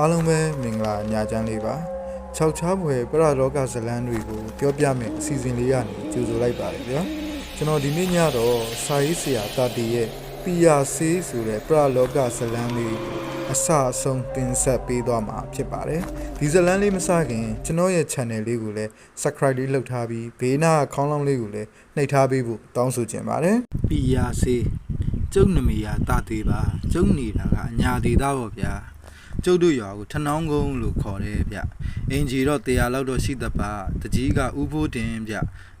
အားလုံးပဲမင်္ဂလာညချမ်းလေးပါ၆ချားပွဲပရလောကဇလန်းတွေကိုပြောပြမယ်အစီအစဉ်လေးကနေကြိုဆိုလိုက်ပါတယ်ဗျာကျွန်တော်ဒီနေ့ညတော့စာရေးဆရာတာတီရဲ့ပီယာဆေးဆိုတဲ့ပရလောကဇလန်းလေးအစအဆုံးတင်ဆက်ပေးသွားမှာဖြစ်ပါတယ်ဒီဇလန်းလေးမစခင်ကျွန်တော်ရဲ့ channel လေးကိုလည်း subscribe လေးလုပ်ထားပြီးဘေးနားခေါင်းလောင်းလေးကိုလည်းနှိပ်ထားပေးဖို့တောင်းဆိုချင်ပါတယ်ပီယာစေးကျုပ်နမီယာတသေးပါကျုပ်နေတာကအညာသေးသားပေါ့ဗျာ ကျုပ်တို့ရွာကိုထနောင်းကုန်းလို့ခေါ်တယ်ဗျအင်ဂျီတော့တရားလောက်တော့ရှိသပါတကြီးကဥဖိုးတင်ဗျ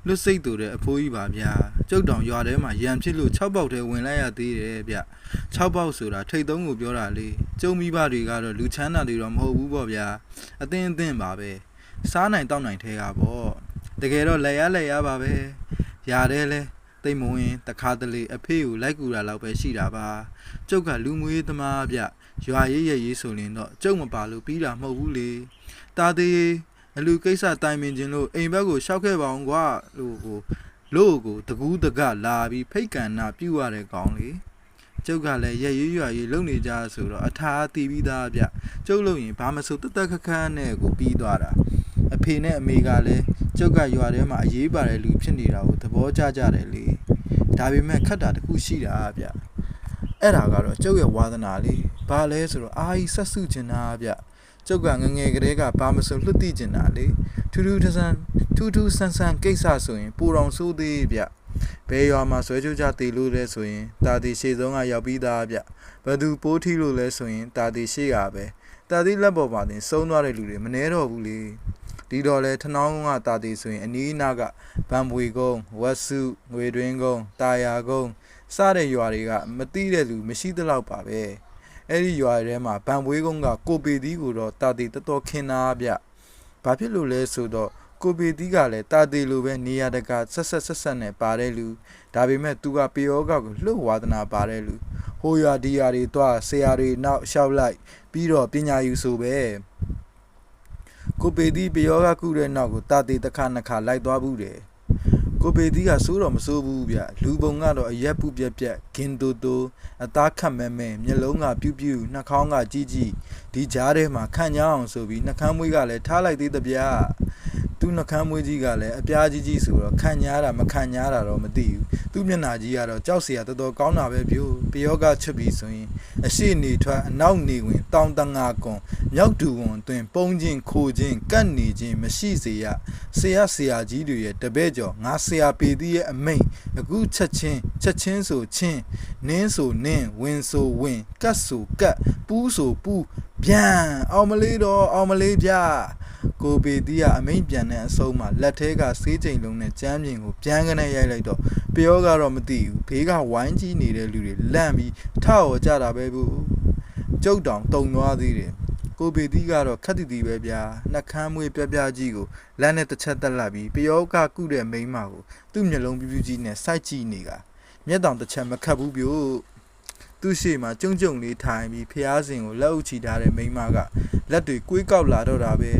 လွတ်စိတ်တူတဲ့အဖိုးကြီးပါဗျာကျုပ်တောင်ရွာထဲမှာရံဖြစ်လို့6ပေါက်တည်းဝင်လိုက်ရသေးတယ်ဗျ6ပေါက်ဆိုတာထိတ်သုံးကိုပြောတာလေကျုံမိဘတွေကတော့လူချမ်းသာတွေတော့မဟုတ်ဘူးပေါ့ဗျာအသင်းအသင်းပါပဲစားနိုင်တောက်နိုင်ထဲကပေါ့တကယ်တော့လက်ရလက်ရပါပဲရတယ်လဲ တိတ်မဝင်တခါတလေအဖေကိုလိုက်ကူတာလောက်ပဲရှိတာပါကျုပ်ကလူမွေးသမားဗျရွာရေးရရေးဆိုရင်တော့ကျုပ်မပါလို့ပြီးတာမဟုတ်ဘူးလေတာသေးအလူကိစ္စတိုင်ပင်ခြင်းလို့အိမ်ဘက်ကိုရှောက်ခဲ့ပါအောင်ကွာလို့ကိုလို့ကိုတကူးတကလာပြီးဖိတ်ကန်နာပြုတ်ရတဲ့ကောင်လေကျုပ်ကလည်းရရေးရွာရေးလုံနေကြဆိုတော့အထာတီးပြီးသားဗျကျုပ်လို့ရင်ဘာမဆိုတက်တက်ခက်ခက်နဲ့ကိုပြီးသွားတာ အဖေနဲ့အမေကလည်းကျုပ်ကရွာထဲမှာအရေးပါတဲ့လူဖြစ်နေတာကိုသဘောကျကြတယ်လေဒါပေမဲ့ခက်တာတစ်ခုရှိတာဗျအဲ့ဒါကတော့ကျုပ်ရဲ့ဝါသနာလေးဘာလဲဆိုတော့အာကြီးဆက်စုကျင်တာဗျကျုပ်ကငငယ်ကလေးကဘာမဆိုလွတ်သိကျင်တာလေထူးထူးထဆန်းထူးထူးဆန်းဆန်းကိစ္စဆိုရင်ပူတော်ဆိုးသေးဗျဘယ်ရွာမှာဆွဲကြကြတည်လို့လဲဆိုရင်တာတီရှေ့ဆုံးကရောက်ပြီးသားဗျဘသူပိုးထီလို့လဲဆိုရင်တာတီရှေ့ကပဲတာတီလက်ပေါ်မှာတင်စုံသွားတဲ့လူတွေမနှဲတော့ဘူးလေ ဒီတော့လဲထနောင်းကတာတီဆိုရင်အနီးအနားကဗံပွေကုန်းဝက်စုငွေတွင်းကုန်းတာယာကုန်းစတဲ့ရွာတွေကမတိတဲ့လူမရှိသလောက်ပါပဲအဲ့ဒီရွာထဲမှာဗံပွေကုန်းကကိုပေသီးကိုတော့တာတီတော်တော်ခင်နာဗျဘာဖြစ်လို့လဲဆိုတော့ကိုပေသီးကလည်းတာတီလိုပဲနေရာတကာဆက်ဆက်ဆက်ဆက်နဲ့ပါတဲ့လူဒါပေမဲ့သူကပေယောဂကိုလှုပ်ဝါဒနာပါတဲ့လူဟိုရွာဒီရွာတွေသွားဆရာတွေနောက်လျှောက်လိုက် ပြီးတော့ပညာယူဆိုပဲ ကိုပေသီးပေယောဂကုတဲ့နောက်ကိုတာတီတစ်ခါနှစ်ခါလိုက်သွားဘူးတယ် ကိုပေသီးကစိုးတော့မစိုးဘူးဗျလူပုံကတော့အရက်ပုပြက်ပြက်ဂင်တူတူအသားခတ်မဲမဲမျက်လုံးကပြူးပြူးနှာခေါင်းကကြီးကြီးဒီကြားထဲမှာခန့်ညားအောင်ဆိုပြီးနှာခမ်းမွေးကလည်းထားလိုက်သေးတဗျာသူ့နှာခမ်းမွေးကြီးကလည်းအပြားကြီးကြီးဆိုတော့ခန့်ညားတာမခန့်ညားတာတော့မသိဘူးသူ့မျက်နှာကြီးကတော့ကြောက်စရာတော်တော်ကောင်းတာပဲဗျို့ပယောကချွတ်ပြီးဆိုရင်အရှိနေထွက်အနောက်နေဝင်တောင်တငါကွန်မြောက်တူဝန်အတွင်ပုံချင်းခိုချင်းကတ်နေချင်းမရှိစေရဆရာဆရာကြီးတွေရဲ့တပည့်ကျော်ငါဆရာပေသီးရဲ့အမိန်အခုချက်ချင်းချက်ချင်းဆိုချင်းနင်းဆိုနင်းဝင်ဆိုဝင်ကတ်ဆိုကတ်ပူးဆိုပူးပြန်အောင်မလေးတော့အောင်မလေးဗျကိုပေသီးကအမိန်ပြန်တဲ့အဆုံးမှာလက်ထဲကဆေးချိန်လုံးနဲ့ကြမ်းပြင်ကိုပြန်ကနေရိုက်လိုက်တော့ပယောကတော့မသိဘူးဘေးကဝိုင်းကြီးနေတဲ့လူတွေလန့်ပြီးထောက်ကြတာပဲဘူးကျုပ်တောင်တုံသွားသေးတယ် ကိုပေတီးကတော့ခက်တီတီပဲဗျာနှကမ်းမွေးပြပြကြီးကိုလက်နဲ့တစ်ချက်တက်လာပြီးပယောကကုတဲ့မိန်းမကိုသူ့မျက်လုံးပြူးပြူးကြီးနဲ့စိုက်ကြည့်နေကမျက်တောင်တစ်ချက်မခတ်ဘူးပြို့သူ့ရှေ့မှာကျုံကျုံလေးထိုင်ပြီးဖျားစင်ကိုလက်အုပ်ချီထားတဲ့မိန်းမကလက်တွေကွေးကောက်လာတော့တာပဲ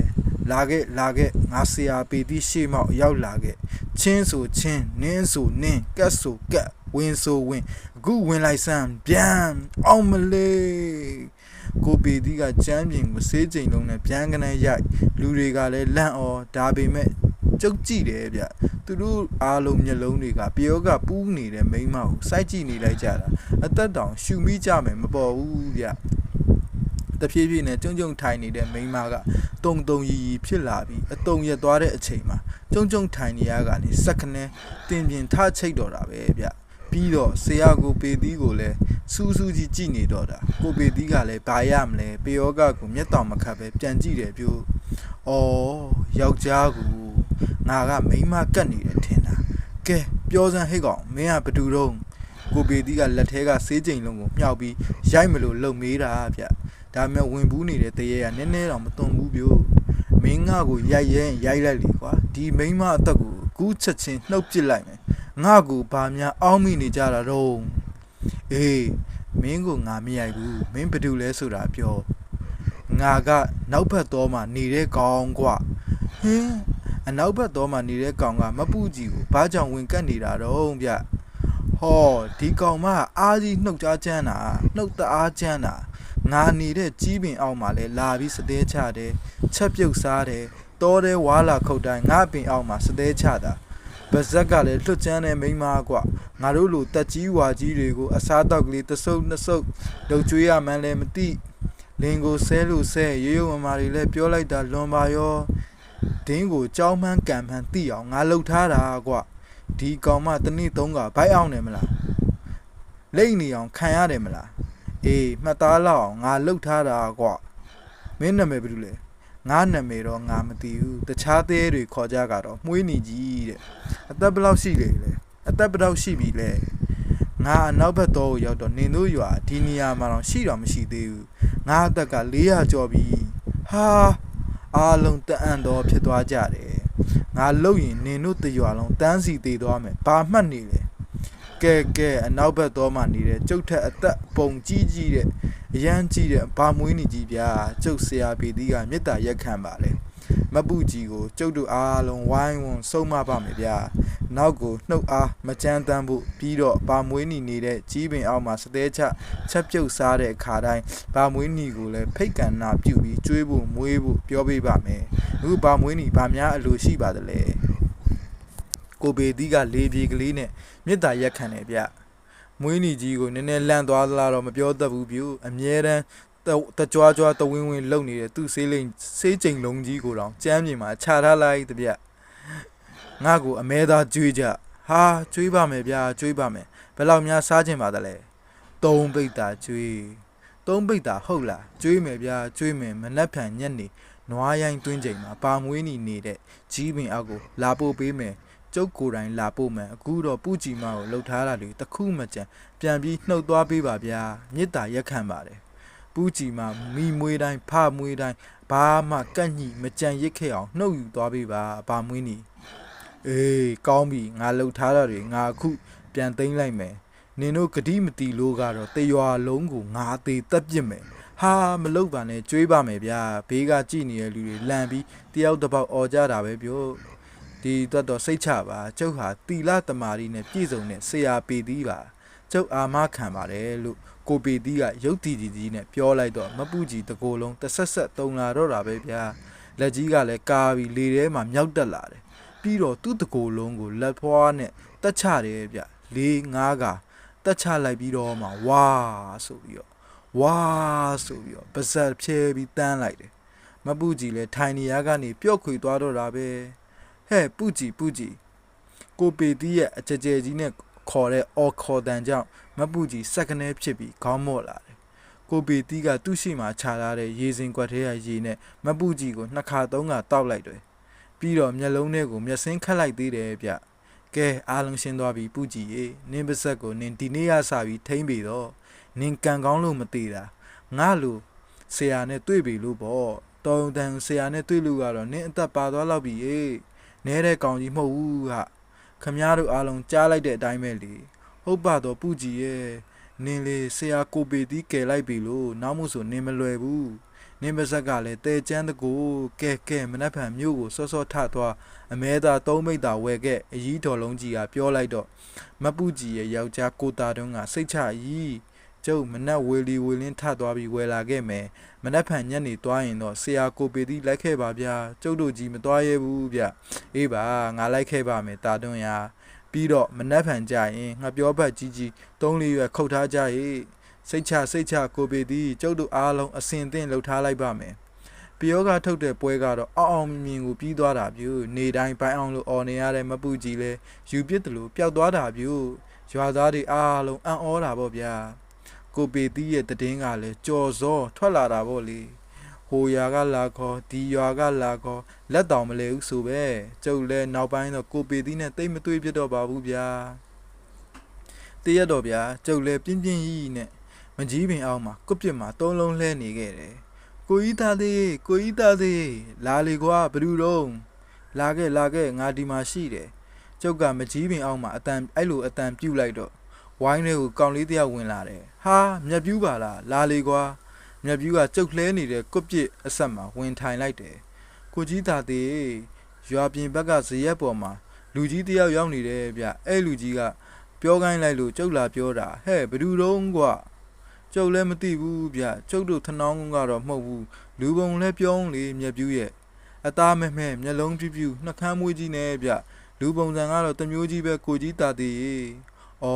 လာခဲ့လာခဲ့ငါဆရာပေတီးရှေ့မောက်ရောက်လာခဲ့ချင်းဆိုချင်းနင်းဆိုနင်းကတ်ဆိုကတ်ဝင်ဆိုဝင်အခုဝင်လိုက်စမ်းပြန်အောင်မလေး ကိုပေတီကကြမ်းပြင်ကိုဆေးကြိမ်လုံးနဲ့ပြန်ကနေရိုက်လူတွေကလည်းလန့်အော်ဒါပေမဲ့ကြုတ်ကြည့်တယ်ဗျသူတို့အားလုံးမျက်လုံးတွေကပယောကပူးနေတဲ့မိန်းမကိုစိုက်ကြည့်နေလိုက်ကြတာအသက်တောင်ရှူမိကြမယ်မပေါ်ဘူးဗျတဖြည်းဖြည်းနဲ့ကျုံကျုံထိုင်နေတဲ့မိန်းမကတုံတုံရီရီဖြစ်လာပြီးအတုံရက်သွားတဲ့အချိန်မှာကျုံကျုံထိုင်နေရကနေစက္ကနဲတင်ပြင်ထချိတ်တော့တာပဲဗျ ပြီးတော့ဆရာကိုပေသီးကိုလည်းစူးစူးကြီးကြည့်နေတော့တာကိုပေသီးကလည်းဘာရမလဲပေယောဂကိုမျက်တောင်မခတ်ပဲပြန်ကြည့်တယ်ပြို့ဩယောက်ျားကိုငါကမိန်းမကတ်နေတယ်ထင်တာကဲပြောစမ်းဟိတ်ကောင်မင်းကဘယ်သူတော့ကိုပေသီးကလက်ထဲကဆေးကြိမ်လုံးကိုမြှောက်ပြီးရိုက်မလို့လှုပ်မေးတာဗျဒါပေမဲ့ဝင်ဘူးနေတဲ့တရေကနည်းနည်းတော့မသွန်ဘူးပြို့မင်းငါကိုရိုက်ရဲရိုက်လိုက်လေကွာဒီမိန်းမအသက်ကိုကူးချက်ချင်းနှုတ်ပစ်လိုက်မယ် ငါကိုဘာများအောင်းမိနေကြတာတော့အေးမင်းကိုငါမရိုက်ဘူးမင်းဘာတူလဲဆိုတာပြောငါကနောက်ဘက်တော့မှနေတဲ့ကောင်ကွာဟင်းအနောက်ဘက်တော့မှနေတဲ့ကောင်ကမပူကြီးကိုဘာကြောင့်ဝင်ကတ်နေတာတော့ဗျဟောဒီကောင်မအားကြီးနှုတ်ကြားချမ်းတာနှုတ်တအားချမ်းတာငါနေတဲ့ကြီးပင်အောက်မှာလဲလာပြီးစသေးချတယ်ချက်ပြုတ်စားတယ်တောတဲ့ဝါလာခုတ်တိုင်းငါပင်အောက်မှာစသေးချတာ ပါဇက်ကလည်းလွတ်ကျန်းတဲ့မိန်းမကွာငါတို့လိုတက်ကြီးဝါကြီးတွေကိုအစားတောက်ကလေးတစ်စုပ်နှစ်စုပ်လှုပ်ကြွေးရမှန်းလည်းမသိလင်ကိုဆဲလို့ဆဲရေရုံမမာတွေလည်းပြောလိုက်တာလွန်ပါရောဒင်းကိုကြောင်းမှန်းကံမှန်းသိအောင်ငါလှုပ်ထားတာကွာဒီကောင်မတစ်နေ့သုံးကဘိုက်အောင်တယ်မလားလိမ့်နေအောင်ခံရတယ်မလားအေးမှတ်သားလောက်အောင်ငါလှုပ်ထားတာကွာမင်းနာမည်ဘယ်လိုလဲ ငါနာမည်တော့ငါမသိဘူးတခြားသေးတွေခေါ်ကြကတော့မှုေးနေကြီးတဲ့အသက်ဘယ်လောက်ရှိလေလဲအသက်ဘယ်လောက်ရှိပြီလဲငါအနောက်ဘက်တော့ကိုရောက်တော့နင်တို့ရွာဒီနေရာမှာတော့ရှိတော့မရှိသေးဘူးငါအသက်က400ကျော်ပြီဟာအားလုံးတအံ့တော့ဖြစ်သွားကြတယ်ငါလှုပ်ရင်နင်တို့တရွာလုံးတန်းစီသေးသွားမယ်ဘာမှတ်နေလဲ ကဲကဲအနောက်ဘက်တော့မှနေတဲ့ကျုပ်ထက်အသက်ပုံကြီးကြီးတဲ့အရန်ကြီးတဲ့ဘာမွေးနေကြီးဗျာကျုပ်ဆရာပေတီးကမေတ္တာရက်ခံပါလေမပူကြီးကိုကျုပ်တို့အားလုံးဝိုင်းဝန်းဆုံးမပါမယ်ဗျာနောက်ကိုနှုတ်အားမကြမ်းတမ်းဖို့ပြီးတော့ဘာမွေးနေနေတဲ့ကြီးပင်အောက်မှာစသေးချချက်ပြုတ်စားတဲ့အခါတိုင်းဘာမွေးနေကိုလည်းဖိတ်ကန်နာပြုတ်ပြီးကျွေးဖို့မွေးဖို့ပြောပေးပါမယ်အခုဘာမွေးနေဘာများအလိုရှိပါသလဲ ကိုပေတီးကလေပြေကလေးနဲ့မေတ္တာရက်ခံတယ်ဗျမွေးနီကြီးကိုနည်းနည်းလန့်သွားသလားတော့မပြောတတ်ဘူးဗျအမြဲတမ်းတတကြွားကြွားတဝင်းဝင်းလုံနေတဲ့သူ့ဆေးလိမ်ဆေးကျိန်လုံးကြီးကိုတော့ကြမ်းမြင်မှာခြာထားလိုက်တဗျငါ့ကိုအမဲသားကြွေးကြဟာကြွေးပါမယ်ဗျာကြွေးပါမယ်ဘယ်လောက်များစားခြင်းပါသလဲသုံးပိတ်တာကြွေးသုံးပိတ်တာဟုတ်လားကြွေးမယ်ဗျာကြွေးမယ်မနှက်ဖြန်ညက်နေနွားရိုင်းတွင်းချိန်မှာပါမွေးနီနေတဲ့ကြီးပင်အောက်ကိုလာပို့ပေးမယ် ကျုပ်ကိုယ်တိုင်လာပို့မယ်အခုတော့ပူကြည်မကိုလှုပ်ထားတာလေတခုမကြံပြန်ပြီးနှုတ်သွားပေးပါဗျာမေတ္တာရက်ခံပါတယ်ပူကြည်မမိမွေးတိုင်းဖမွေးတိုင်းဘာမှကန့်ညိမကြံရစ်ခဲ့အောင်နှုတ်ယူသွားပေးပါဘာမွေးနီအေးကောင်းပြီငါလှုပ်ထားတာတွေငါအခုပြန်သိမ်းလိုက်မယ်နင်တို့ဂတိမတီလို့ကတော့တရွာလုံးကိုငါသေးတက်ပြစ်မယ်ဟာမလုတ်ပါနဲ့ကြွေးပါမယ်ဗျာဘေးကကြည်နေတဲ့လူတွေလန့်ပြီးတယောက်တစ်ပေါက်អော်ကြတာပဲပြော ဒီတော့တော့စိတ်ချပါကျုပ်ဟာတီလာတမာရီနဲ့ပြည့်စုံတဲ့ဆရာပေသီးပါကျုပ်အာမခံပါတယ်လို့ကိုပေသီးကရုတ်တီတီကြီးနဲ့ပြောလိုက်တော့မပူကြီးတကိုယ်လုံးတစ်ဆက်ဆက်တုံလာတော့တာပဲဗျာလက်ကြီးကလည်းကာပြီးလေထဲမှာမြောက်တက်လာတယ်ပြီးတော့သူ့တကိုယ်လုံးကိုလက်ဖွားနဲ့တက်ချတယ်ဗျလေးငါးကတက်ချလိုက်ပြီးတော့မှဝါဆိုပြီးတော့ဝါဆိုပြီးတော့ပါဇက်ဖြဲပြီးတန်းလိုက်တယ်မပူကြီးလည်းထိုင်နေရကနေပျော့ခွေသွားတော့တာပဲ ဟဲ့ပူကြည်ပူကြည်ကိုပေတီးရဲ့အကြကြဲကြီးနဲ့ခေါ်တဲ့အော်ခေါ်တန်ကြောင့်မပူကြည်စက်ကနေဖြစ်ပြီးခေါင်းမော့လာတယ်ကိုပေတီးကသူ့ရှိမှခြာလာတဲ့ရေစင်ကွက်ထဲကရေနဲ့မပူကြည်ကိုနှစ်ခါသုံးခါတောက်လိုက်တယ်ပြီးတော့မျက်လုံးထဲကိုမျက်စင်းခတ်လိုက်သေးတယ်ဗျကဲအားလုံးရှင်းသွားပြီပူကြည်ရေနင်းပါဆက်ကိုနင်းဒီနေ့ရစပြီးထိမ့်ပြီတော့နင်းကန်ကောင်းလို့မသေးတာငါလိုဆရာနဲ့တွေ့ပြီလို့ပေါ့တော်တန်ဆရာနဲ့တွေ့လို့ကတော့နင်းအသက်ပါသွားတော့ပြီရေ နဲတဲ့ကောင်ကြီးမဟုတ်ဘူးဟာခမည်းတော်အားလုံးကြားလိုက်တဲ့အတိုင်းပဲလေဟုတ်ပါတော့ပူကြည်ရဲ့နင်းလေဆရာကိုပေတီးကယ်လိုက်ပြီလို့နောက်မှုဆိုနင်းမလွယ်ဘူးနင်းပါဇက်ကလည်းတဲချမ်းတကူကဲကဲမနှက်ဖန်မြို့ကိုစောစောထသွားအမဲသာသုံးမိတ်သာဝယ်ခဲ့အကြီးတော်လုံးကြီးကပြောလိုက်တော့မပူကြည်ရဲ့ယောက်ျားကိုတာတုံးကစိတ်ချကြီး ကျုပ်မနှက်ဝေလီဝေလင်းထသွားပြီးဝယ်လာခဲ့မယ်မနှက်ဖန်ညက်နေသွားရင်တော့ဆရာကိုပေတီးလိုက်ခဲ့ပါဗျာကျုပ်တို့ကြီးမသွားရဲဘူးဗျအေးပါငါလိုက်ခဲ့ပါမယ်တာတွန်းရပြီးတော့မနှက်ဖန်ကြရင်ငါပြောဘက်ကြီးကြီးသုံးလေးရွက်ခုတ်ထားကြရေစိတ်ချစိတ်ချကိုပေသည်ကျုပ်တို့အားလုံးအစင်သင့်လှုပ်ထားလိုက်ပါမယ်ပယောကထုတ်တဲ့ပွဲကတော့အောက်အောင်မြင်ကိုပြီးသွားတာပြူနေတိုင်းပိုင်းအောင်လို့អော်နေရတဲ့မပူကြီးလဲယူပစ်တယ်လို့ပျောက်သွားတာပြူရွာသားတွေအားလုံးအံ့ဩတာပေါ့ဗျာ ကိုပေသည်ရဲ့တည်င်းကလည်းကြော်စောထွက်လာတာပေါ့လေဟိုရွာကလာခေါ်ဒီရွာကလာခေါ်လက်တောင်မလဲဘူးဆိုပဲကျုပ်လဲနောက်ပိုင်းတော့ကိုပေသီးနဲ့တိတ်မတွေးပြတော့ပါဘူးဗျာတရက်တော့ဗျာကျုပ်လဲပြင်းပြင်းကြီးနဲ့မကြီးပင်အောင်မှာကွပ်ပြစ်မှာသုံးလုံးလှဲနေခဲ့တယ်ကိုကြီးသားသေးကိုကြီးသားသေးလာလေကွာဘယ်သူတော့လာခဲ့လာခဲ့ငါဒီမှာရှိတယ်ကျုပ်ကမကြီးပင်အောင်မှာအတန်အဲ့လိုအတန်ပြုတ်လိုက်တော့ ဝိုင်းတွေကိုကောင်လေးတယောက်ဝင်လာတယ်ဟာမြက်ပြူးပါလားလာလေကွာမြက်ပြူးကကြုတ်လှဲနေတဲ့ကွပ်ပစ်အဆက်မှာဝင်ထိုင်လိုက်တယ်။ကိုကြီးသာသေးရွာပြင်ဘက်ကဇရက်ပေါ်မှာလူကြီးတယောက်ရောက်နေတယ်ဗျ။အဲ့လူကြီးကပြောခိုင်းလိုက်လို့ကြုတ်လာပြောတာဟဲ့ဘယ်သူတုံးကွာကျုပ်လည်းမသိဘူးဗျကျုပ်တို့ထနောင်းကတော့မဟုတ်ဘူးလူပုံလည်းပြောင်းလေမြက်ပြူးရဲ့အသားမဲမဲမျက်လုံးပြူးပြူးနှာခမ်းမွေးကြီးနဲ့ဗျလူပုံစံကတော့တစ်မျိုးကြီးပဲကိုကြီးတာသေးရေ ဩ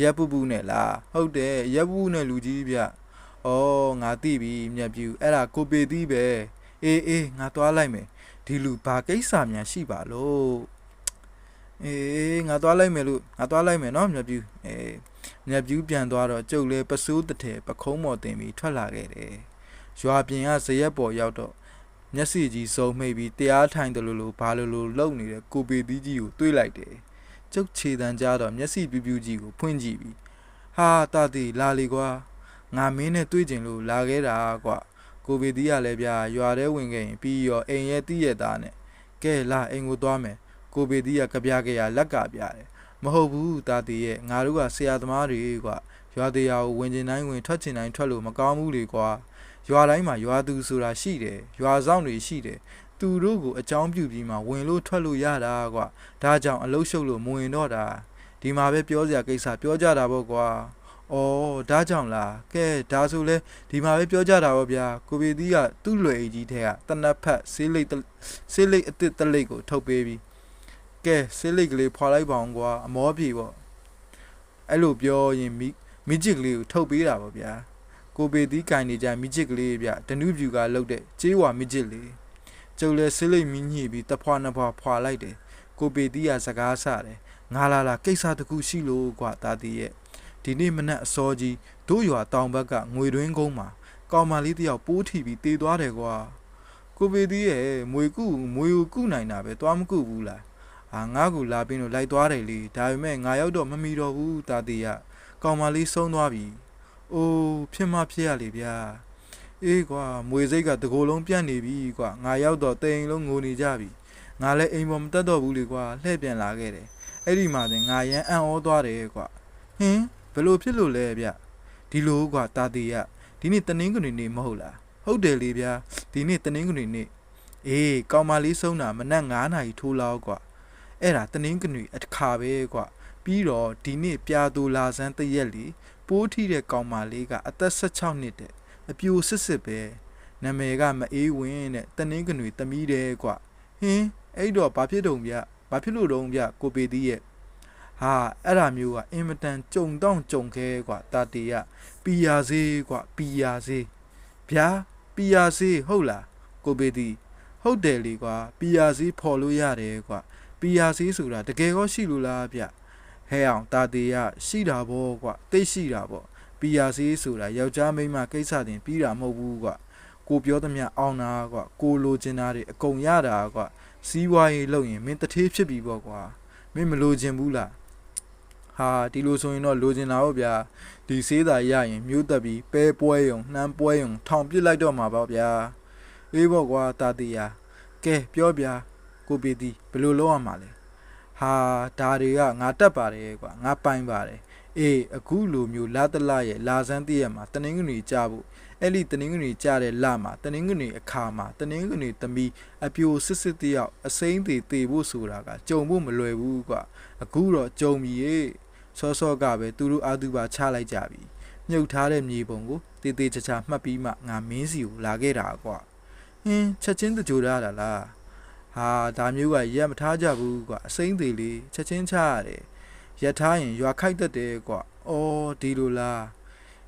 ရက်ပူပူနဲ့လားဟုတ်တယ်ရက်ပူပူနဲ့လူကြီးဗျဩငါသိပြီမြက်ပြူးအဲ့ဒါကိုပေသီးပဲအေးအေးငါသွားလိုက်မယ်ဒီလူဘာကိစ္စများရှိပါလို့အေးငါသွားလိုက်မယ်လို့ငါသွားလိုက်မယ်နော်မြတ်ပြူအေးမြတ်ပြူပြန်သွားတော့ကျုပ်လည်းပစိုးတစ်ထည်ပခုံးမော်တင်ပြီးထွက်လာခဲ့တယ်ရွာပြင်ကဇရက်ပေါ်ရောက်တော့မျက်စိကြီးစုံမိတ်ပြီးတရားထိုင်တယ်လို့လို့ဘာလို့လို့လှုပ်နေတဲ့ကိုပေသီးကြီးကိုတွေးလိုက်တယ် ကျုပ်ခြေတန်းကြတော့မျက်စိပြူးပြူးကြီးကိုဖွင့်ကြည့်ပြီးဟာတာတီလာလီကွာငါမင်းနဲ့တွေ့ကျင်လို့လာခဲ့တာကွာကိုပေသီးကလည်းဗျာရွာထဲဝင်ခဲ့ရင်ပြီးရောအိမ်ရဲ့တီးရဲ့သားနဲ့ကဲလာအိမ်ကိုသွားမယ်ကိုပေသီးကကြပြကြရလက်ကပြတယ်မဟုတ်ဘူးတာတီရဲ့ငါတို့ကဆရာသမားတွေကွာရွာတရားကိုဝင်ကျင်တိုင်းဝင်ထွက်ကျင်တိုင်းထွက်လို့မကောင်းဘူးလေကွာရွာတိုင်းမှာရွာသူဆိုတာရှိတယ်ရွာဆောင်တွေရှိတယ် သူတို့ကိုအကြောင်းပြုပြီးမှဝင်လို့ထွက်လို့ရတာကွာဒါကြောင့်အလုရှုပ်လို့မဝင်တော့တာဒီမှာပဲပြောစရာကိစ္စပြောကြတာပေါ့ကွာအော်ဒါကြောင့်လားကဲဒါဆိုလဲဒီမှာပဲပြောကြတာပေါ့ဗျာကိုပေသီးကသူ့လွယ်ကြီးထဲကတနတ်ဖက်ဆေးလိတ်တစ်ဆေးလိတ်အစ်စ်တစ်လိတ်ကိုထုတ်ပေးပြီးကဲဆေးလိတ်ကလေးဖွာလိုက်ပါအောင်ကွာအမောပြေပေါ့အဲ့လိုပြောရင်မိမိချစ်ကလေးကိုထုတ်ပေးတာပေါ့ဗျာကိုပေသီးကင်နေကြမိချစ်ကလေးဗျတနုပြူကလှုပ်တဲ့ကြေးဝါမိချစ်လေး ကျုပ်လဲဆေးလိတ်မိညှိပြီးတဖွာနှစ်ဖွာဖွာလိုက်တယ်ကိုပေသီးကစကားဆတယ်ငါလာလာကိစ္စတစ်ခုရှိလို့ကွာတာတီရဲ့ဒီနေ့မနက်အစောကြီးတို့ရွာတောင်ဘက်ကငွေတွင်းကုန်းမှာကောင်မလေးတယောက်ပိုးထီပြီးတေးသွားတယ်ကွာကိုပေသီးရဲ့မွေကုမွေကိုကုနိုင်တာပဲသွားမကုဘူးလားအာငါ့ကိုလာပြီးတော့လိုက်သွားတယ်လေဒါပေမဲ့ငါရောက်တော့မမီတော့ဘူးတာတီရကောင်မလေးဆုံးသွားပြီအိုးဖြစ်မဖြစ်ရလေဗျာ အေးကွာမွေစိတ်ကတကိုယ်လုံးပြန့်နေပြီကွာငါရောက်တော့တိမ်လုံးငိုနေကြပြီငါလည်းအိမ်ပေါ်မတက်တော့ဘူးလေကွာလှည့်ပြန်လာခဲ့တယ်အဲ့ဒီမှာတင်ငါရမ်းအံ့ဩသွားတယ်ကွာဟင်းဘယ်လိုဖြစ်လို့လဲဗျဒီလိုကွာတာတီရဒီနေ့တနင်္ဂနွေနေ့မဟုတ်လားဟုတ်တယ်လေဗျာဒီနေ့တနင်္ဂနွေနေ့အေးကောင်မလေးဆုံးတာမနက်9နာရီထိုးလောက်ကွာအဲ့ဒါတနင်္ဂနွေအတစ်ခါပဲကွာပြီးတော့ဒီနေ့ပြာသူလာစမ်းတရက်လီပိုးထီတဲ့ကောင်မလေးကအသက်16နှစ်တဲ့ အပြိုစစ်စစ်ပဲနာမည်ကမအေးဝင်းတဲ့တနင်္ဂနွေသမီးတယ်ကွာဟင်းအဲ့တော့ဘာဖြစ်တုံဗျဘာဖြစ်လို့တုံဗျကိုပေတီးရဲ့ဟာအဲ့ဒါမျိုးကအင်မတန်ကြုံတော့ကြုံခဲကွာတာတီရပီယာစေးကွာပီယာစေးဗျာပီယာစေးဟုတ်လားကိုပေတီးဟုတ်တယ်လေကွာပီယာစေးဖော်လို့ရတယ်ကွာ PRC ဆိုတာတကယ်ကောရှိလို့လားဗျဟဲအောင်တာတေရရှိတာဗောကွာတိတ်ရှိတာဗော PRC ဆိုတာယောက်ျားမိန်းမကိစ္စတင်ပြီးတာမဟုတ်ဘူးကွာကိုပြောသမျှအောင်တာကွာကိုလိုချင်တာတွေအကုန်ရတာကွာစီးပွားရေးလုပ်ရင်မင်းတထေးဖြစ်ပြီဗောကွာမင်းမလိုချင်ဘူးလားဟာဒီလိုဆိုရင်တော့လိုချင်တာဗောဗျာဒီစေးသာရရင်မျိုးတက်ပြီးပဲပွဲယုံနှမ်းပွဲယုံထောင်ပစ်လိုက်တော့မှာပေါ့ဗျာအေးဗောကွာတာတေရကဲပြောဗျာကိုပေတီဘယ်လိုလုပ်ရမှာလဲဟာဒါတွေကငါတက်ပါတယ်ကွာငါပိုင်ပါတယ် အေးအခုလိုမျိုးလာတလရဲ့လာစမ်းတည့်ရမှာတနင်္ဂနွေကြဖို့အဲ့ဒီတနင်္ဂနွေကြတဲ့လမှာတနင်္ဂနွေအခါမှာတနင်္ဂနွေသမီးအပြိုစစ်စစ်တယောက်အစိမ့်သေးသေးဖို့ဆိုတာကကြုံဖို့မလွယ်ဘူးကွာအခုတော့ကြုံပြီရေစောစောကပဲသူတို့အာသူပါချလိုက်ကြပြီမြုပ်ထားတဲ့မြေပုံကိုတေးသေးချာချာမှတ်ပြီးမှငါမင်းစီကိုလာခဲ့တာကွာဟင်းချက်ချင်းတကြိုရတာလားဟာဒါမျိုးကရက်မထားကြဘူးကွာအစိမ့်သေးလေးချက်ချင်းချရတယ် ရက်ထားရင်ရွာခိုက်တတ်တယ်ကွာအော်ဒီလိုလား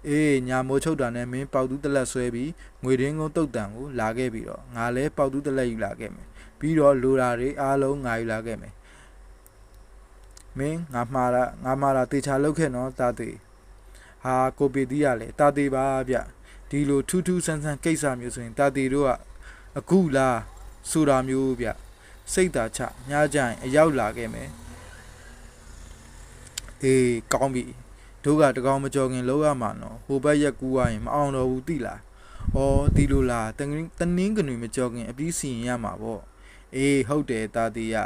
အေးညာမိုးချုပ်တာနဲ့မင်းပေါက်တူးတလက်ဆွဲပြီးငွေရင်းကုန်းတုတ်တန်ကိုလာခဲ့ပြီးတော့ငါလည်းပေါက်တူးတလက်ယူလာခဲ့မယ်ပြီးတော့လိုရာတွေအားလုံးငါယူလာခဲ့မယ်မင်းငါမှားတာငါမှားတာတေချာလောက်ခဲ့နော်တာတေဟာကိုပေတီးရလေတာတေပါဗျဒီလိုထူးထူးဆန်းဆန်းကိစ္စမျိုးဆိုရင်တာတေတို့ကအခုလားဆိုတာမျိုးဗျစိတ်သာချညကြရင်အရောက်လာခဲ့မယ် အေးကောင်းပြီတို့ကတကောင်မကြော်ခင်လောက်ရမှာနော်ဟိုဘက်ရက်ကူးရရင်မအောင်တော့ဘူးတိလားဩဒီလိုလားတနင်္တနင်္ဂနွေမကြော်ခင်အပြီးစီရင်ရမှာပေါ့အေးဟုတ်တယ်တာတီရ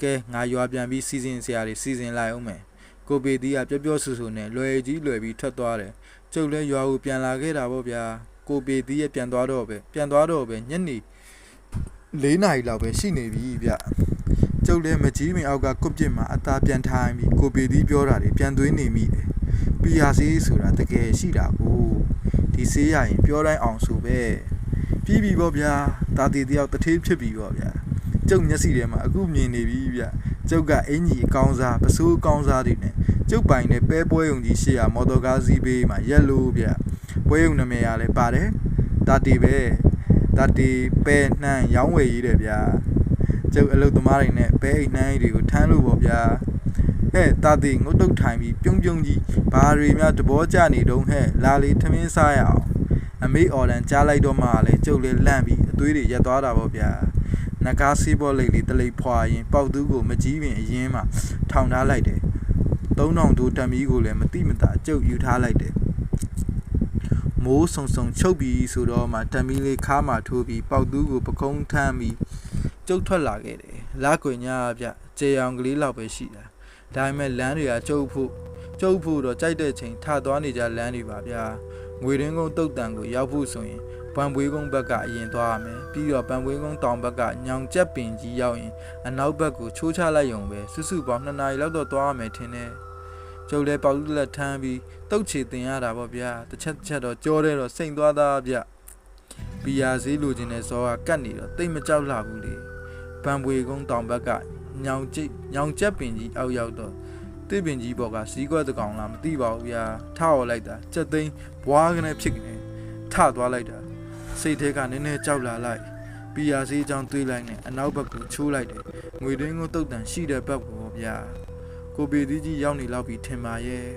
ကဲငါရွာပြန်ပြီးစီစဉ်ဆရာတွေစီစဉ်လိုက်အောင်မယ်ကိုပေတီးကပြောပြောဆူဆူနဲ့လွယ်ကြီးလွယ်ပြီးထွက်သွားတယ်ကျုပ်လည်းရွာကိုပြန်လာခဲ့တာပေါ့ဗျာကိုပေတီးရဲ့ပြန်သွားတော့ပဲပြန်သွားတော့ပဲညနေ၄နာရီလောက်ပဲရှိနေပြီဗျ ကျုပ်လည်းမကြီးမင်အောက်ကကွပ်ပြစ်မှာအသားပြန်ထိုင်ပြီးကိုပေသီးပြောတာတွေပြန်သွင်းနေမိတယ် PRC ဆိုတာတကယ်ရှိတာကိုဒီဆေးရရင်ပြောတိုင်းအောင်ဆိုပဲပြီးပြီပေါ့ဗျာတာတီတယောက်တထေးဖြစ်ပြီပေါ့ဗျာကျုပ်မျက်စိထဲမှာအခုမြင်နေပြီဗျကျုပ်ကအင်ကြီးအကောင်းစားပစိုးအကောင်းစားတွေနဲ့ကျုပ်ပိုင်တဲ့ပဲပွဲုံကြီးရှေ့ရမော်တော်ကားစီးဘေးမှာရက်လို့ဗျပွဲုံနာမည်ရလဲပါတယ်တာတီပဲတာတီပဲနှမ်းရောင်းဝယ်ရေးတယ်ဗျာ ကျုပ်အလုပ်သမားတွေနဲ့ပဲအိတ်နှမ်းကြီးတွေကိုထမ်းလို့ပေါ့ဗျာဟဲ့တာတီငုတ်တုတ်ထိုင်ပြီးပြုံးပြုံးကြီးဘာတွေများတဘောကြနေတုံးဟဲ့လာလေထမင်းစားရအောင်အမေအော်ဒန်ကြားလိုက်တော့မှလည်းကျုပ်လည်းလန့်ပြီးအသွေးတွေရက်သွားတာပေါ့ဗျာနဂါစီဘောလိတ်လေးတလိပ်ဖွာရင်ပေါက်သူကိုမကြီးပင်အရင်မှထောင်ထားလိုက်တယ်သုံးတောင်တို့တံမီးကိုလည်းမတိမတာကျုပ်ယူထားလိုက်တယ်မိုးဆုံဆုံချုပ်ပြီးဆိုတော့မှတံမီးလေးခါမှထိုးပြီးပေါက်သူကိုပကုံးထမ်းပြီး ကျုပ်ထွက်လာခဲ့တယ်လာကွင်ညာဗျကျေအောင်ကလေးလောက်ပဲရှိတာဒါပေမဲ့လမ်းတွေကကျုပ်ဖို့ကျုပ်ဖို့တော့ကြိုက်တဲ့ချိန်ထသွားနေကြလမ်းတွေပါဗျာငွေရင်းကုန်းတုတ်တန်ကိုရောက်ဖို့ဆိုရင်ပန်ပွေးကုန်းဘက်ကအရင်သွားရမယ်ပြီးတော့ပန်ပွေးကုန်းတောင်ဘက်ကညောင်ကျက်ပင်ကြီးရောက်ရင်အနောက်ဘက်ကိုချိုးချလိုက်ရုံပဲစုစုပေါင်း2နာရီလောက်တော့သွားရမယ်ထင်တယ်ကျုပ်လည်းပေါက်လူလက်ထမ်းပြီးတုတ်ချေတင်ရတာပေါ့ဗျာတစ်ချက်တစ်ချက်တော့ကြောတဲ့တော့စိတ်သွားသားဗျဘီယာဈေးလိုချင်တဲ့ဇောကကတ်နေတော့တိတ်မကြောက်လှဘူးလေ ပန်ပွေကုန်းတောင်ဘက်ကညောင်ကျိတ်ညောင်ကျက်ပင်ကြီးအောက်ရောက်တော့တစ်ပင်ကြီးဘော်ကစီးကွက်တကောင်လားမသိပါဘူးဗျာထောက်လိုက်တာကြက်သိန်းဘွားကနေဖြစ်နေထသွားလိုက်တာစိတ်ထဲကနည်းနည်းကြောက်လာလိုက်ပီယာစီးကြောင်တွေးလိုက်နဲ့အနောက်ဘက်ကိုချိုးလိုက်တယ်ငွေတွင်းကိုတုတ်တန်ရှိတဲ့ဘက်ကိုဗျာကိုပေသီးကြီးရောက်နေလောက်ပြီးထင်ပါရဲ့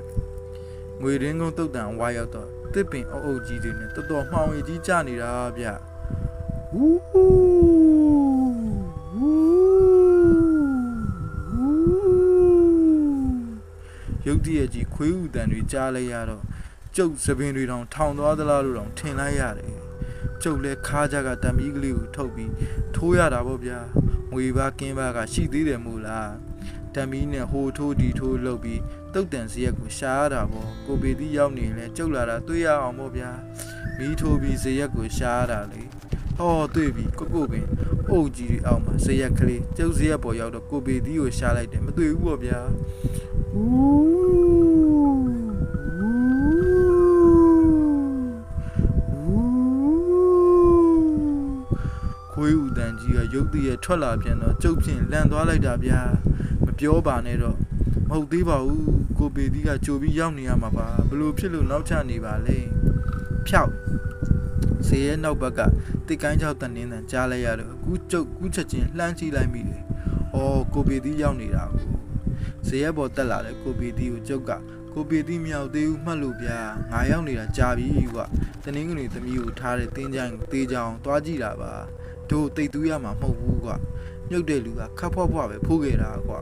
ငွေတွင်းကိုတုတ်တန်ဝါရောက်တော့တစ်ပင်အုပ်အုပ်ကြီးတွေနဲ့တော်တော်မှောင်ရည်ကြီးကြနေတာဗျာဝူးဟူးဝူးဝူးရု တ်တရက်ကြီးခွေးဥတန်တွေကြားလိုက်ရတော့ကျုပ်သပင်တွေတောင်ထောင်သွားသလားလို့တောင်ထင်လိုက်ရတယ်ကျုပ်လည်းခါကြကတံမီးကလေးကိုထုတ်ပြီးထိုးရတာပေါ့ဗျာငွေပါကင်းပါကရှိသေးတယ်မို့လားတံမီးနဲ့ဟိုထိုးဒီထိုးလုပ်ပြီးတုတ်တန်စရက်ကိုရှားရတာပေါ့ကိုပေတိရောက်နေလဲကျုပ်လာတာတွေ့ရအောင်ပေါ့ဗျာမီးထိုးပြီးစရက်ကိုရှားရတာလေဟောတွေ့ပြီကိုကိုပင်အုပ်ကြီးတွေအောက်မှာဇရက်ကလေးကျုပ်ဇရက်ပေါ်ရောက်တော့ကိုပေသီးကိုရှာလိုက်တယ်မတွေ့ဘူးပေါ့ဗျာဝူးဝူး ခွေးဦးတန်ကြီးကရုတ်တရက်ထွက်လာပြန်တော့ကျုပ်ဖြင့်လန့်သွားလိုက်တာဗျာမပြောပါနဲ့တော့မဟုတ်သေးပါဘူးကိုပေသီးကကြိုပြီးရောက်နေရမှာပါဘလို့ဖြစ်လို့နောက်ချနေပါလဲဖြောက်ဇေရဲ့နောက်ဘက်ကတစ်ကိုင်းချောက်တန်တင်းတန်ကြားလိုက်ရတော့အခုကျုပ်ကူးချက်ချင်းလှမ်းကြည့်လိုက်မိတယ်။အော်ကိုပေသီးရောက်နေတာကို ဇေရဲ့ပေါ်တက်လာတဲ့ကိုပေသီးကိုကျုပ်ကကိုပေသီးမြောက်သေးဘူးမှတ်လို့ဗျာငါရောက်နေတာကြာပြီကွာတနင်္ဂနွေသမီးကိုထားတဲ့တင်းချိုင်းကိုတေးကြအောင်တွားကြည့်တာပါတို့တိတ်တူးရမှာမဟုတ်ဘူးကွာမြုပ်တဲ့လူကခတ်ဖွားဖွားပဲဖိုးခဲ့တာကွာ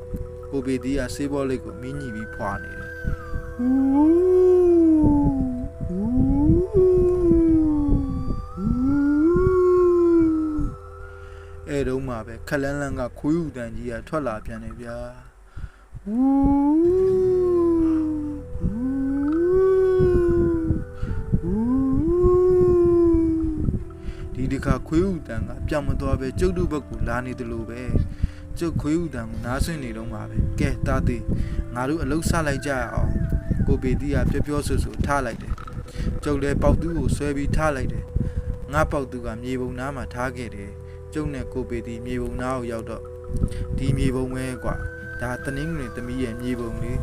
ကိုပေသီးကဆေးဘောလိတ်ကိုမင်းညီပြီးဖွာနေတယ်ဟူးဟူးအဲတုန်းမှာပဲခလန်းလန်းကခွေးဥတန်ကြီးကထွက်လာပြန်တယ်ဗျာဝူးဝူးဝူး ဒီတခါခွေးဥတန်ကပြောင်းမသွားပဲကျုပ်တို့ဘက်ကိုလာနေတယ်လို့ပဲကျုပ်ခွေးဥတန်ကိုနားဆွင့်နေတော့မှာပဲကဲတာသေးငါတို့အလုတ်ဆလိုက်ကြရအောင်ကိုပေတီးကပြောပြောဆိုဆိုထားလိုက်တယ်ကျုပ်လည်းပေါက်သူးကိုဆွဲပြီးထားလိုက်တယ်ငါပေါက်သူးကမြေပုံနားမှာထားခဲ့တယ်ကျုပ်နဲ့ကိုပေတီမြေပုံနာကိုရောက်တော့ဒီမြေပုံပဲကွာ ဒါတနင်္ဂနွေသမီးရဲ့မြေပုံလေး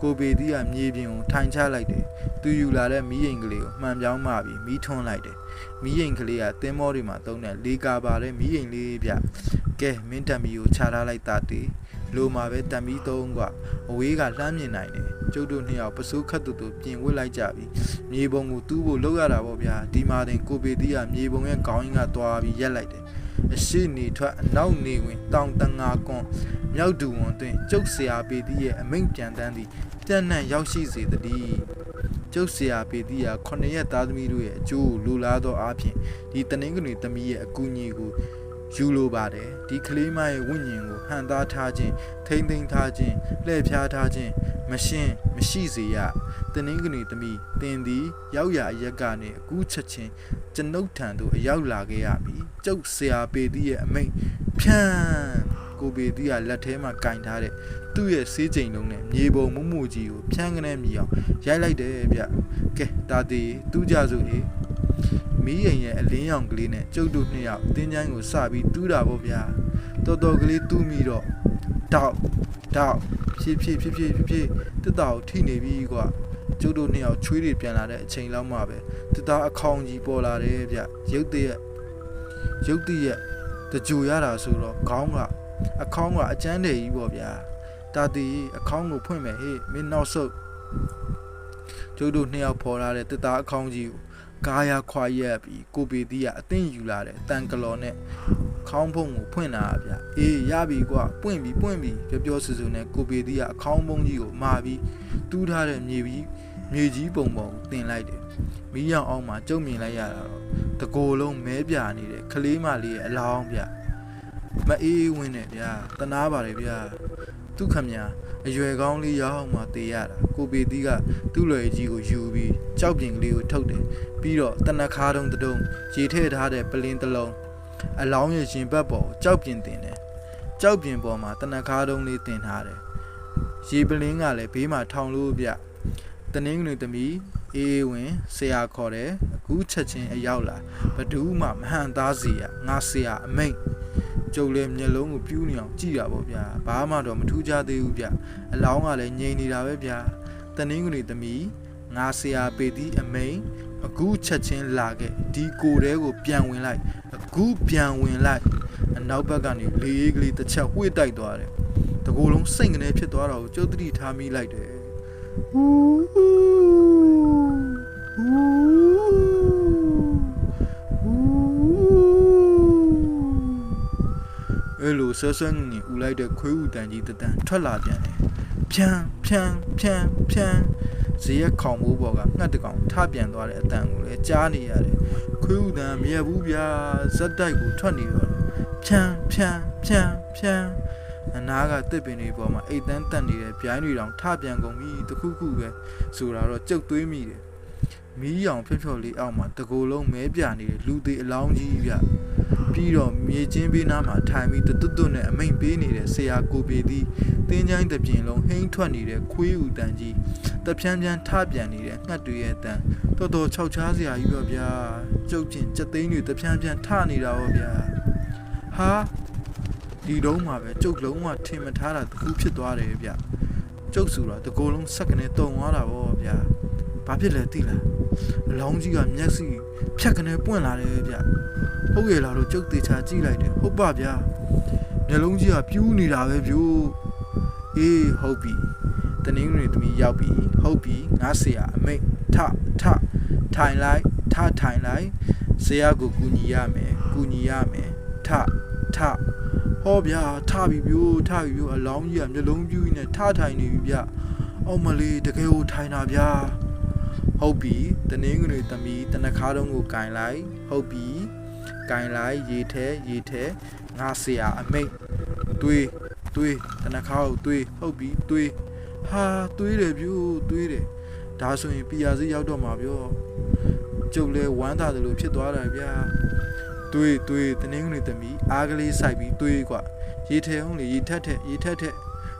ကိုပေတီကမြေပြင်ကိုထိုင်ချလိုက်တယ်သူယူလာတဲ့မီးရင်ကလေးကိုမှန်ပြောင်းမှပြီးမီးထွန်းလိုက်တယ်မီးရင်ကလေးကတင်းမောတွေမှာတုံးတဲ့လေကာပါတဲ့မီးရင်လေးဗျကဲမင်းတမီကိုခြာထားလိုက်တာတေးလိုမှာပဲတမီသုံးကွာအဝေးကလှမ်းမြင်နိုင်တယ်ကျုပ်တို့နှစ်ယောက်ပစိုးခတ်တူတူပြင်ဝစ်လိုက်ကြပြီမြေပုံကိုတူးဖို့လောက်ရတာပေါ့ဗျာဒီမှာတင်ကိုပေတီကမြေပုံရဲ့ခေါင်းရင်းကသွားပြီးရက်လိုက်တယ် အရှိနေထွက်အနောက်နေဝင်တောင်တငါကွန်မြောက်ဒူဝန်တွင်ကျုပ်ဆရာပေသည်ရဲ့အမိန့်ပြန်တန်းသည်တန်နံ့ရောက်ရှိစေသည်ကျုပ်ဆရာပေသည်ဟာခொနှစ်ရက်သားသမီးတို့ရဲ့အကျိုးကိုလိုလားသောအားဖြင့်ဒီတနင်္ဂနွေသမီးရဲ့အကူအညီကို ယူလိုပါတယ်ဒီကလေးမရဲ့ဝိညာဉ်ကိုဟန်သားထားခြင်းထိမ့်သိမ်းထားခြင်းလှည့်ဖျားထားခြင်းမရှင်းမရှိစေရတနင်္ဂနွေသမီးတင်သည် ရောက်ရအရက်ကနေအကူးချက်ချင်းကျွန်ုပ်ထံသို့အရောက်လာခဲ့ရပြီကျုပ်ဆရာပေသည်ရဲ့အမိန့်ဖြန်းကိုပေတီးကလက်ထဲမှာကင်ထားတဲ့သူ့ရဲ့စေးချိန်လုံးနဲ့မြေပုံမှုမှုကြီးကိုဖြန်းကနေမြည်အောင်ရိုက်လိုက်တယ်ဗျကဲတာတီတူးကြစုလေ မီးရင်ရဲ့အလင်းရောင်ကလေးနဲ့ကျုပ်တို့နှစ်ယောက်တင်းချိုင်းကိုစပြီးတူးတာပေါ့ဗျာတော်တော်ကလေးတူးမိတော့တောက်တောက်ဖြည်းဖြည်းဖြည်းဖြည်းဖြည်းဖြည်းတက်တာကိုထိနေပြီကွာကျုပ်တို့နှစ်ယောက်ချွေးတွေပြန်လာတဲ့အချိန်လောက်မှပဲတက်တာအခေါင်ကြီးပေါ်လာတယ်ဗျရုပ်တရက်ရုပ်တရက်တကြူရတာဆိုတော့ခေါင်းကအခေါင်းကအကျန်းတယ်ကြီးပေါ့ဗျာတာတီအခေါင်းကိုဖွင့်မယ်ဟေ့မင်းနောက်ဆုတ်ကျုပ်တို့နှစ်ယောက်ဖော်လာတဲ့တက်တာအခေါင်းကြီးကို ကာယာခွာရက်ပြီးကိုပေတီးကအသင့်ယူလာတဲ့တန်ကလော်နဲ့ခေါင်းဖုံးကိုဖွင့်လာတာဗျအေးရပြီကွာပွင့်ပြီပွင့်ပြီပြောပြောဆူဆူနဲ့ကိုပေတီးကအခေါင်းဖုံးကြီးကိုမာပြီးတူးထားတဲ့မြေကြီးမြေကြီးပုံပေါ်ကိုတင်လိုက်တယ်မီးရောင်အောင်မှာကျုံမြင်လိုက်ရတာတော့တကိုယ်လုံးမဲပြနေတဲ့ကလေးမလေးရဲ့အလောင်းဗျမအေးဝင်းနဲ့ဗျာတနာပါတယ်ဗျာ သူခမညာအရွယ်ကောင်းလေးရောက်မှတေးရတာကိုပေတီးကသူ့လွယ်ကြီးကိုယူပြီးကြောက်ပြင်ကလေးကိုထုတ်တယ်ပြီးတော့တနခါတုံးတုံးရေထည့်ထားတဲ့ပလင်းတစ်လုံးအလောင်းရဲ့ရင်ဘတ်ပေါ်ကိုကြောက်ပြင်တင်တယ်။ကြောက်ပြင်ပေါ်မှာတနခါတုံးလေးတင်ထားတယ်။ရေပလင်းကလည်းဘေးမှာထောင်လို့ပြ။တနင်္ဂနွေသမီးအေးဝင်ဆရာခေါ်တယ်။အခုချက်ချင်းအရောက်လာဘဒူးမှမဟန်သားစီရငါဆရာအမိတ် ကျုပ်လည်းမျက်လုံးကိုပြူးနေအောင်ကြည့်တာပေါ့ဗျာ။ဘာမှတော့မထူးခြားသေးဘူးဗျ။အလောင်းကလည်းငြိမ်နေတာပဲဗျာ။တနင်္ဂနွေသမီးငါဆရာပေတီအမိန်အခုချက်ချင်းလာခဲ့ဒီကိုယ်တဲကိုပြန်ဝင်လိုက်အခုပြန်ဝင်လိုက်အနောက်ဘက်ကနေလေးအေးကလေးတစ်ချက်ဝှေ့တိုက်သွားတယ်တကူလုံးစိတ်ကနေဖြစ်သွားတာကိုကျုပ်သတိထားမိလိုက်တယ်ဟူးဟူးဟူးဟူး အဲ့လိုဆဆန်းနေဦးလိုက်တဲ့ခွေးဦးတန်ကြီးတတန်ထွက်လာပြန်တယ်ဖြန်းဖြန်းဖြန်းဖြန်းဇေယျခေါင်မိုးပေါ်ကငှက်တကောင်ထပြန်သွားတဲ့အတန်ကိုလည်းကြားနေရတယ်ခွေးဥတန်မရဘူးဗျာဇက်တိုက်ကိုထွက်နေတော့တယ်ဖြန်းဖြန်းဖြန်းဖြန်းအနာကတစ်ပင်တွေပေါ်မှာအိတ်တန်းတက်နေတဲ့ပြိုင်းတွေတောင်ထပြန်ကုန်ပြီတခုခုပဲဆိုတာတော့ကြုတ်သွေးမိတယ်မီးရောင်ဖြော့ဖြော့လေးအောက်မှာတကိုယ်လုံးမဲပြနေတဲ့လူသေးအလောင်းကြီးဗျ ပြီးတော့မြေချင်းပေးနားမှာထိုင်ပြီးတွတ်တွတ်နဲ့အမိန်ပေးနေတဲ့ဆရာကိုပေသည်တင်းချိုင်းတစ်ပြင်လုံးဟိန်းထွက်နေတဲ့ခွေးဥတန်ကြီးတပြန်းပြန်းထပြန်နေတဲ့ငှက်တွေရဲ့တန်တော်တော်ခြောက်ချားစရာကြီးပါဗျာကျုပ်ချင်းစက်သိန်းတွေတပြန်းပြန်းထနေတာပါဗျာဟာဒီတော့မှပဲကျုပ်လုံးဝထင်မထားတာတခုဖြစ်သွားတယ်ဗျကျုပ်ဆိုတာတကိုယ်လုံးစက်ကနေတုံသွားတာပေါ့ဗျာဘာဖြစ်လဲသိလားအလောင်းကြီးကမျက်စိဖြတ်ကနေပွင့်လာတယ်ဗျ ဟုတ်ရဲ့လားလို့ကျုပ်သေးချာကြည့်လိုက်တယ်ဟုတ်ပါဗျာမျက်လုံးကြီးကပြူးနေတာပဲဗျို့အေးဟုတ်ပြီတနင်္ဂနွေသမီးရောက်ပြီဟုတ်ပြီငါဆရာအမိတ်ထထထိုင်လိုက်ထထိုင်လိုက်ဆရာကိုကူညီရမယ်ကူညီရမယ်ထထဟောဗျာထပြီဗျို့ထပြီဗျို့အလောင်းကြီးကမျက်လုံးပြူးနေထထိုင်နေပြီဗျအော်မလေးတကယ်ကိုထိုင်တာဗျာဟုတ်ပြီတနင်္ဂနွေသမီးတနခါတုံးကိုကင်လိုက်ဟုတ်ပြီ ကင်လိုက်ရေထဲရေထဲငါဆရာအမိတ်တွေးတွေးတနခါကိုတွေးဟုတ်ပြီတွေး ဟာတွေးတယ်ဗျို့တွေးတယ်ဒါဆိုရင်ပီယာစီရောက်တော့မှာပြောကျုပ်လဲဝမ်းသာတယ်လို့ဖြစ်သွားတာဗျာတွေးတွေးတနင်္ဂနွေသမီးအားကလေးစိုက်ပြီးတွေးกว่าရေထဲအောင်လေရေထက်ထက်ရေထက်ထက်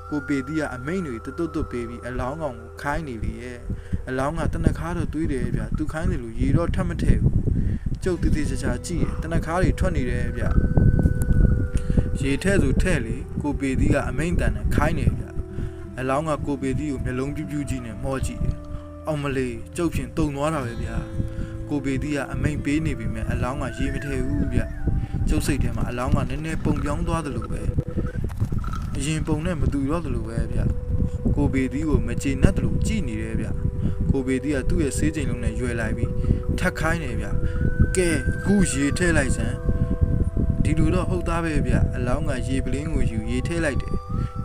ကိုပေတီးကအမိန်တွေတွတ်တွတ်ပေးပြီးအလောင်းကောင်ကိုခိုင်းနေလေရဲ့အလောင်းကတနခါတော့တွေးတယ်ဗျာသူခိုင်းတယ်လို့ရေတော့ထပ်မထည့်ဘူး ကျုပ်တည်တည်ချာချာကြည့်တယ်တနခါတွေထွက်နေတယ်ဗျာရေထဲဆိုထဲ့လေကိုပေတီးကအမိန်တန်နဲ့ခိုင်းနေဗျာအလောင်းကကိုပေတီကိုမျက်လုံးပြူးပြူးကြီးနဲ့မောကြည့်တယ်။အောင်မလေးကျုပ်ဖြင့်တုံသွားတာပဲဗျာ။ကိုပေတီကအမိန်ပေးနေပြီမဲ့အလောင်းကရေမထည့်ဘူးဗျ။ကျုပ်စိတ်ထဲမှာအလောင်းကနည်းနည်းပုံပြောင်းသွားသလိုပဲ။အရင်ပုံနဲ့မတူတော့သလိုပဲဗျ။ကိုပေတီကိုမကျေနပ်သလိုကြည့်နေတယ်ဗျ။ ကိုပေတီကသူ့ရဲ့ဆေးချိန်လုံးနဲ့ရွယ်လိုက်ပြီးထက်ခိုင်းတယ်ဗျ။ကဲအခုရေထည့်လိုက်စမ်းဒီလိုတော့ဟုတ်သားပဲဗျ။အလောင်းကရေပလင်းကိုယူရေထည့်လိုက်တယ်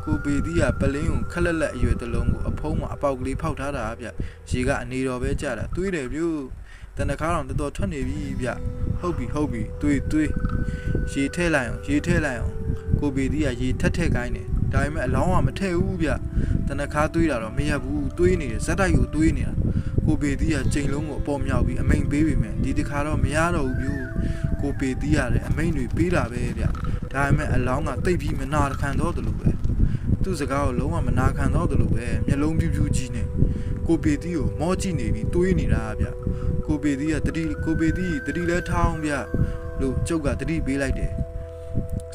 ကိုပေသီးကပလင်းကိုခက်လက်လက်အရွယ်တစ်လုံးကိုအဖုံးမှာအပေါက်ကလေးဖောက်ထားတာဗျရေကအနေတော်ပဲကြတာတွေးတယ်ဗျတနခါတော့တော်တော်ထွက်နေပြီဗျဟုတ်ပြီဟုတ်ပြီတွေးတွေးရေထဲလိုက်အောင်ရေထဲလိုက်အောင်ကိုပေသီးကရေထက်ထက်ကိုင်းတယ် ဒါပေမဲ့အလောင်းကမထည့်ဘူးဗျတနခါတွေးတာတော့မရဘူးတွေးနေတယ်ဇက်တိုက်ကိုတွေးနေတာကိုပေသီးကချိန်လုံးကိုအပေါ်မြောက်ပြီးအမိန်ပေးပြီမဲ့ဒီတစ်ခါတော့မရတော့ဘူးဗျကိုပေတီးရတယ်အမိန်တွေပေးတာပဲဗျဒါပေမဲ့အလောင်းကတိတ်ပြီးမနာခံတော့တယ်လို့ပဲသူ့စကားကိုလုံးဝမနာခံတော့တယ်လို့ပဲမျက်လုံးပြူးပြူးကြီးနေကိုပေတီးကိုမောကြည့်နေပြီးတွေးနေတာဗျကိုပေတီးကတတိကိုပေတီးတတိလဲထောင်းဗျလို့ကျုပ်ကတတိပေးလိုက်တယ်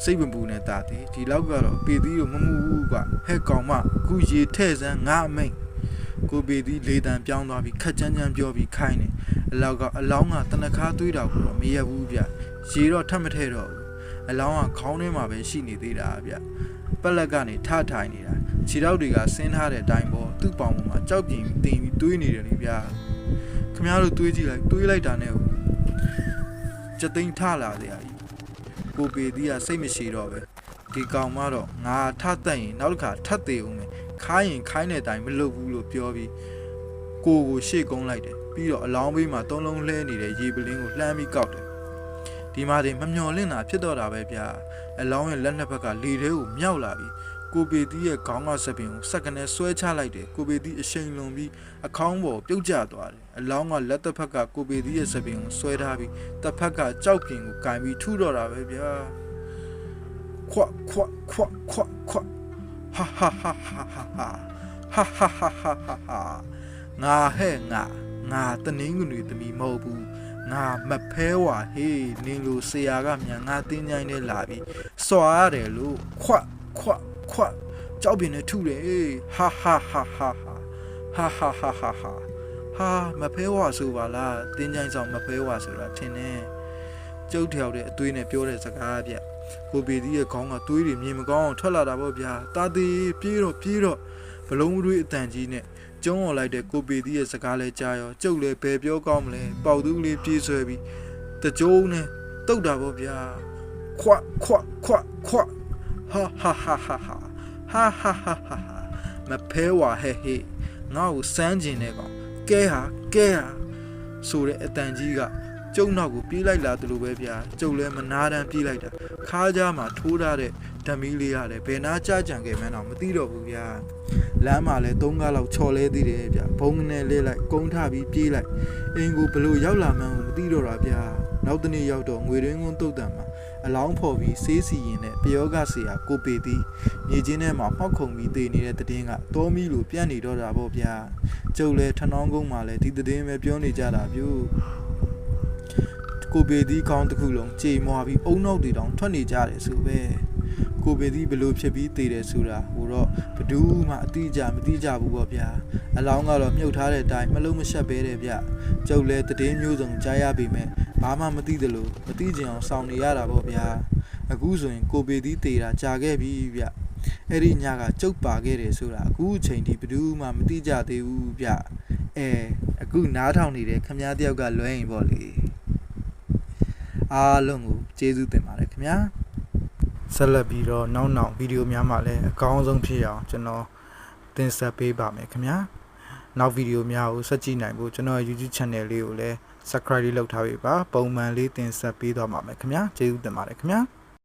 စိတ်ဝင်ပူနေတာတည်ဒီလောက်ကတော့ပေတီးကိုမမှုဘူးကွာဟဲ့ကောင်မအခုရေထဲ့စမ်းငါအမိန်ကိုပေသည်လေတံပြောင်းသွားပြီးခက်ချမ်းချမ်းပြောပြီးခိုင်းတယ်အလောက်ကအလောင်းကတနခါသွေးတာကိုတော့မရဘူးဗျရေတော့ထပ်မထဲတော့ဘူးအလောင်းကခေါင်းထဲမှာပဲရှိနေသေးတာဗျပက်လက်ကနေထထိုင်နေတာခြေထောက်တွေကဆင်းထားတဲ့အတိုင်းပေါ်သူ့ပေါင်ပေါ်မှာကြောက်ပြင်းပြီးတင်ပြီးတွေးနေတယ်လေဗျခမရတို့တွေးကြည့်လိုက်တွေးလိုက်တာနဲ့ဟုတ်စက်သိန်းထလာတယ်အကြီး ကိုပေသည်ကစိတ်မရှိတော့ပဲဒီကောင်မတော့ငါထတက်ရင်နောက်တစ်ခါထပ်သေးအောင်မယ်ခိုင်းရင်ခိုင်းတဲ့အတိုင်းမလုပ်ဘူးလို့ပြောပြီးကိုကိုရှေ့ကုန်းလိုက်တယ်ပြီးတော့အလောင်းဘေးမှာသုံးလုံးလှဲနေတဲ့ရေပလင်းကိုလှမ်းပြီးကောက်တယ်ဒီမှာတင်မမျော်လင့်တာဖြစ်တော့တာပဲဗျာအလောင်းရဲ့လက်နှစ်ဘက်ကလေထဲကိုမြောက်လာပြီးကိုပေတီးရဲ့ခေါင်းကစပင်ကိုစက္ကနဲ့ဆွဲချလိုက်တယ်ကိုပေတီးအရှိန်လွန်ပြီးအခေါင်းပေါ်ပြုတ်ကျသွားတယ် အလောင်းကလက်တစ်ဖက်ကကိုပေတီးရဲ့စပင်ကိုဆွဲထားပြီးတစ်ဖက်ကကြောက်ပြင်ကိုကင်ပြီးထုတော့တာပဲဗျာခွတ်ခွတ်ခွတ်ခွတ်ခွတ်ဟာဟာဟာဟာဟာဟာဟာဟာဟာဟာဟာငါဟဲ့ငါငါတနင်္ဂနွေသမီးမဟုတ်ဘူးငါမဖဲဝါဟေးနင်လိုဆရာကမြန်ငါတင်းကြိုင်းနဲ့လာပြီးစွာရတယ်လို့ခွတ်ခွတ်ခွတ်ကြောက်ပြင်းနဲ့ထုတယ်ဟာဟာဟာဟာဟာဟာဟာဟာဟာ ဟာမဖဲဝါဆိုပါလားတင်းကြိုင်းဆောင်မဖဲဝါဆိုတာထင်တယ်ကျုပ်တယောက်တဲ့အသွေးနဲ့ပြောတဲ့စကားဗျကိုပေဒီရဲ့ခေါင်းကသွေးတွေမြင်မကောင်းအောင်ထွက်လာတာပေါ့ဗျာတာသေးပြေးတော့ပြေးတော့ဘလုံးတွေးအတန်ကြီးနဲ့ကျုံးော်လိုက်တဲ့ကိုပေဒီရဲ့စကားလဲကြားရောကျုပ်လည်းဘယ်ပြောကောင်းမလဲပေါက်သူကလေးပြေးဆွဲပြီးတကြိုးနဲ့တုတ်တာပေါ့ဗျာခွတ်ခွတ်ခွတ်ခွတ်ဟာဟာဟာဟာဟာဟာဟာဟာဟာမဖဲဝါဟဲဟေငါ့ကိုစမ်းကျင်တဲ့ကောင် ကဲဟာကဲဟာဆိုတဲ့အတန်ကြီးကကျုံနောက်ကိုပြေးလိုက်လာတယ်လို့ပဲဗျာကျုပ်လည်းမနာတမ်းပြေးလိုက်တာခါးကြားမှာထိုးထားတဲ့ဓမီလေးရတယ်ဘယ်နာကြကြံခဲ့မှန်းတော့မသိတော့ဘူးဗျာလမ်းမှာလည်းသုံးကားလောက်ချော်လဲသေးတယ်ဗျာဘုံနဲ့လဲလိုက်ကုန်းထပြီးပြေးလိုက်အင်ကိုဘလို့ရောက်လာမှန်းကိုမသိတော့တာဗျာနောက်တနေ့ရောက်တော့ငွေရင်းကုန်းတုတ်တံမှာ အလောင်းဖော်ပြီးဆေးစီရင်နဲ့ပယောဂဆရာကိုပေသည်မြေချင်းထဲမှာမှောက်ခုံပြီးတည်နေတဲ့တည်င်းကတောမီလိုပြန့်နေတော့တာပေါ့ဗျာကျုပ်လည်းထနောင်းကုန်းမှာလည်းဒီတည်င်းပဲပြောနေကြတာဗျို့ကိုပေသည်ခေါင်းတစ်ခုလုံးကြေမွာပြီးအုံနောက်တွေတောင်ထွက်နေကြတယ်ဆိုပဲကိုပေသည်ဘလို့ဖြစ်ပြီးတည်တယ်ဆိုတာဟိုတော့ဘဒူးမှအတိအကျမသိကြဘူးပေါ့ဗျာအလောင်းကတော့မြုပ်ထားတဲ့အတိုင်းမလုံးမရှက်ပဲတဲ့ဗျကျုပ်လည်းတည်င်းမျိုးစုံကြားရပေမဲ့ ဘာမှမသိသလိုမသိကြအောင်စောင့်နေရတာပေါ့ဗျာအခုဆိုရင်ကိုပေသည်တည်တာကြာခဲ့ပြီဗျအဲ့ဒီညကကျုပ်ပါခဲ့တယ်ဆိုတာအခုအချိန်ထိဘဒူးမှမသိကြသေးဘူးဗျအဲအခုနားထောင်နေတဲ့ခမည်းတယောက်ကလွဲရင်ပေါ့လေအားလုံးကိုကျေးဇူးတင်ပါတယ်ခင်ဗျာဆက်လက်ပြီးတော့နောက်နောက်ဗီဒီယိုများမှာလည်းအကောင်းဆုံးဖြစ်အောင်ကျွန်တော်တင်ဆက်ပေးပါမယ်ခင်ဗျာနောက်ဗီဒီယိုများကိုဆက်ကြည့်နိုင်ဖို့ကျွန်တော်ရဲ့ YouTube channel လေးကိုလည်း subscribe လေးလုပ်ထားပေးပါပုံမှန်လေးတင်ဆက်ပေးသွားပါမယ်ခင်ဗျာကျေးဇူးတင်ပါတယ်ခင်ဗျာ